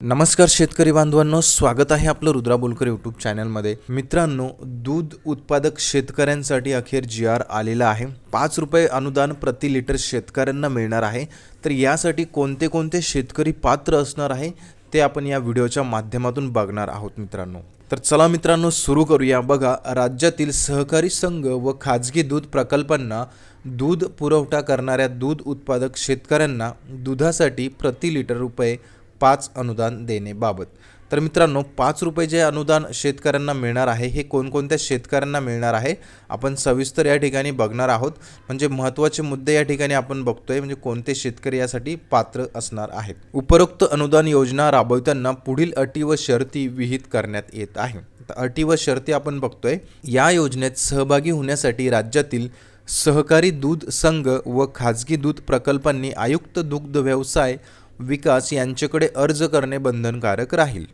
नमस्कार शेतकरी बांधवांनो स्वागत आहे आपलं रुद्रा बोलकर यूट्यूब चॅनलमध्ये मित्रांनो दूध उत्पादक शेतकऱ्यांसाठी अखेर जी आर आलेला आहे. पाच रुपये अनुदान प्रति लिटर शेतकऱ्यांना मिळणार आहे. तर यासाठी कोणते कोणते शेतकरी पात्र असणार आहे ते आपण या व्हिडिओच्या माध्यमातून बघणार आहोत मित्रांनो. तर चला मित्रांनो सुरू करूया. बघा राज्यातील सहकारी संघ व खाजगी दूध प्रकल्पांना दूध पुरवठा करणाऱ्या दूध उत्पादक शेतकऱ्यांना दुधासाठी प्रति लिटर रुपये पाच अनुदान देणेबाबत. तर मित्रांनो पाच रुपये जे अनुदान शेतकऱ्यांना मिळणार आहे हे कोणकोणत्या शेतकऱ्यांना मिळणार आहे आपण सविस्तर या ठिकाणी बघणार आहोत. म्हणजे महत्त्वाचे मुद्दे या ठिकाणी आपण बघतोय म्हणजे कोणते शेतकरी यासाठी पात्र असणार आहेत. उपरोक्त अनुदान योजना राबवताना पुढील अटी व शर्ती विहित करण्यात येत आहे. अटी व शर्ती आपण बघतोय. या योजनेत सहभागी होण्यासाठी राज्यातील सहकारी दूध संघ व खाजगी दूध प्रकल्पांनी आयुक्त दुग्ध व्यवसाय विकास यांच्याकडे अर्ज करणे बंधनकारक राहील.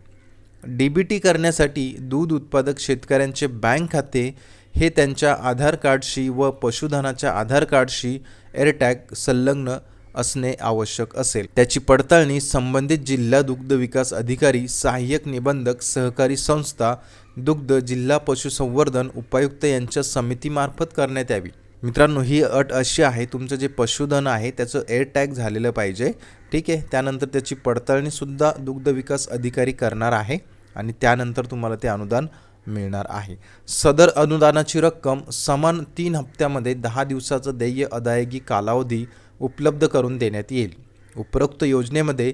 डी बी टी करण्यासाठी दूध उत्पादक शेतकऱ्यांचे बँक खाते हे त्यांच्या आधार कार्डशी व पशुधनाच्या आधार कार्डशी एअरटॅग संलग्न असणे आवश्यक असेल. त्याची पडताळणी संबंधित जिल्हा दुग्ध विकास अधिकारी सहाय्यक निबंधक सहकारी संस्था दुग्ध जिल्हा पशुसंवर्धन उपायुक्त यांच्या समितीमार्फत करण्यात यावी. मित्रांनो ही अट अशी आहे तुमचं जे पशुधन आहे त्याचं एअरटॅग झालेलं पाहिजे. ठीक आहे? त्यानंतर त्याची पडताळणीसुद्धा दुग्ध विकास अधिकारी करणार आहे आणि त्यानंतर तुम्हाला ते अनुदान मिळणार आहे. सदर अनुदानाची रक्कम समान तीन हप्त्यामध्ये दहा दिवसाचं देय अदायगी कालावधी उपलब्ध करून देण्यात येईल. उपरोक्त योजनेमध्ये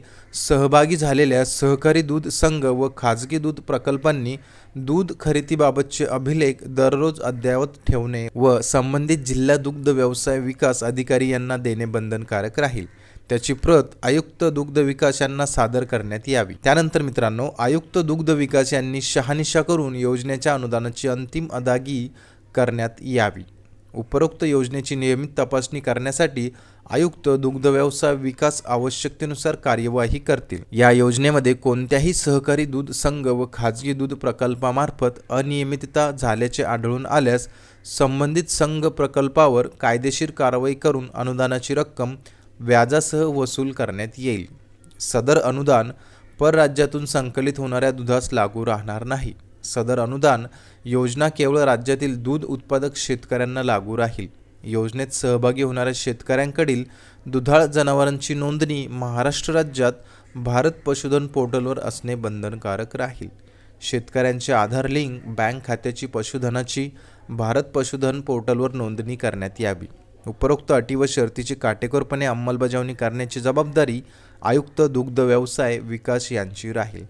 सहभागी झालेल्या सहकारी दूध संघ व खाजगी दूध प्रकल्पांनी दूध खरेदीबाबतचे अभिलेख दररोज अद्ययावत ठेवणे व संबंधित जिल्हा दुग्ध व्यवसाय विकास अधिकारी यांना देणे बंधनकारक राहील. त्याची प्रत आयुक्त दुग्ध विकास यांना सादर करण्यात यावी. त्यानंतर मित्रांनो आयुक्त दुग्ध विकास यांनी शहानिशा करून योजनेच्या अनुदानाची अंतिम अदागी करण्यात यावी. उपरोक्त योजनेची नियमित तपासणी करण्यासाठी आयुक्त दुग्ध व्यवसाय विकास आवश्यकतेनुसार कार्यवाही करतील. या योजनेमध्ये कोणत्याही सहकारी दूध संघ व खाजगी दूध प्रकल्पामार्फत अनियमितता झाल्याचे आढळून आल्यास संबंधित संघ प्रकल्पावर कायदेशीर कारवाई करून अनुदानाची रक्कम व्याजासह वसूल करण्यात येईल. सदर अनुदान परराज्यातून संकलित होणाऱ्या दुधास लागू राहणार नाही. सदर अनुदान योजना केवळ राज्यातील दूध उत्पादक शेतकऱ्यांना लागू राहील. योजनेत सहभागी होणाऱ्या शेतकऱ्यांकडील दुधाळ जनावरांची नोंदणी महाराष्ट्र राज्यात भारत पशुधन पोर्टलवर असणे बंधनकारक राहील. शेतकऱ्यांचे आधार लिंक बँक खात्याची पशुधनाची भारत पशुधन पोर्टलवर नोंदणी करण्यात यावी. उपरोक्त अटी व शर्तीची काटेकोरपणे अंमलबजावणी करण्याची जबाबदारी आयुक्त दुग्ध व्यवसाय विकास यांची राहील.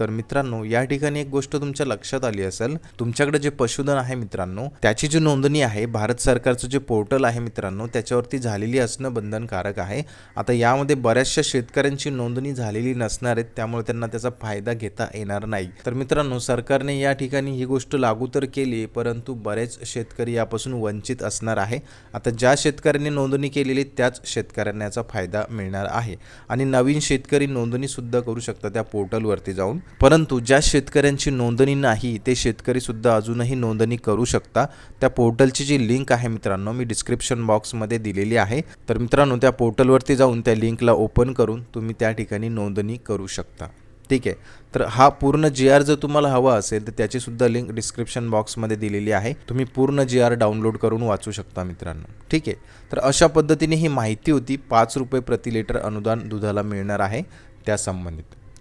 तर मित्रांनो या ठिकाणी एक गोष्ट तुमच्या लक्षात आली असेल. तुमच्याकडे जे पशुधन आहे मित्रांनो त्याची जी नोंदणी आहे भारत सरकारचं जे पोर्टल आहे मित्रांनो त्याच्यावरती झालेली असणं बंधनकारक आहे. आता यामध्ये बऱ्याचशा शेतकऱ्यांची नोंदणी झालेली नसणार आहेत त्यामुळे त्यांना त्याचा फायदा घेता येणार नाही. तर मित्रांनो सरकारने या ठिकाणी ही गोष्ट लागू तर केली परंतु बरेच शेतकरी यापासून वंचित असणार आहे. आता ज्या शेतकऱ्यांनी नोंदणी केलेली त्याच शेतकऱ्यांना याचा फायदा मिळणार आहे. आणि नवीन शेतकरी नोंदणीसुद्धा करू शकतात त्या पोर्टलवरती जाऊन. परंतु ज्या शेतकऱ्यांची नोंदणी नाही ते शेतकरीसुद्धा अजूनही नोंदणी करू शकता. त्या पोर्टलची जी लिंक आहे मित्रांनो मी डिस्क्रिप्शन बॉक्समध्ये दिलेली आहे. तर मित्रांनो त्या पोर्टलवरती जाऊन त्या लिंकला ओपन करून तुम्ही त्या ठिकाणी नोंदणी करू शकता. ठीक आहे? तर हा पूर्ण जी आर जर तुम्हाला हवा असेल तर त्याची सुद्धा लिंक डिस्क्रिप्शन बॉक्समध्ये दिलेली आहे. तुम्ही पूर्ण जी आर डाउनलोड करून वाचू शकता मित्रांनो. ठीक आहे? तर अशा पद्धतीने ही माहिती होती. पाच रुपये प्रति लिटर अनुदान दुधाला मिळणार आहे. त्यासंबंधित.